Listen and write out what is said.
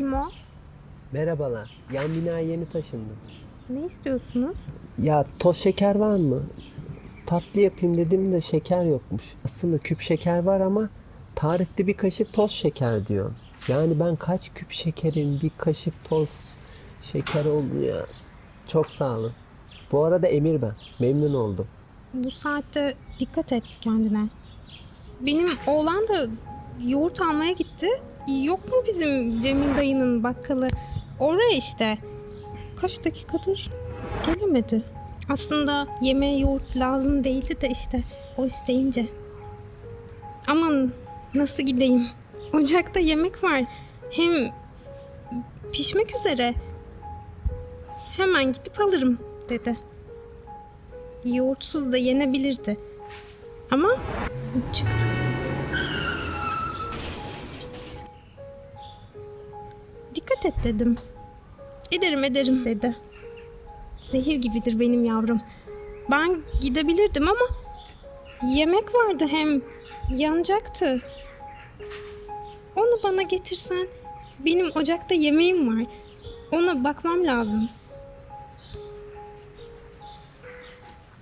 Kim o? Merhabalar. Yan binaya yeni taşındım. Ne istiyorsunuz? Ya toz şeker var mı? Tatlı yapayım dedim de şeker yokmuş. Aslında küp şeker var ama tarifte bir kaşık toz şeker diyor. Yani ben kaç küp şekerin bir kaşık toz şeker oldu ya. Çok sağ olun. Bu arada Emir ben. Memnun oldum. Bu saatte dikkat et kendine. Benim oğlan da yoğurt almaya gitti. Yok mu bizim Cemil dayının bakkalı? Oraya işte. Kaç dakikadır gelemedi. Aslında yemeğe yoğurt lazım değildi de işte o isteyince. Aman nasıl gideyim? Ocakta yemek var. Hem pişmek üzere. Hemen gidip alırım dedi. Yoğurtsuz da yenebilirdi. Ama çıktı. Dikkat et dedim. Ederim ederim dedi. Zehir gibidir benim yavrum. Ben gidebilirdim ama yemek vardı hem yanacaktı. Onu bana getirsen benim ocakta yemeğim var. Ona bakmam lazım.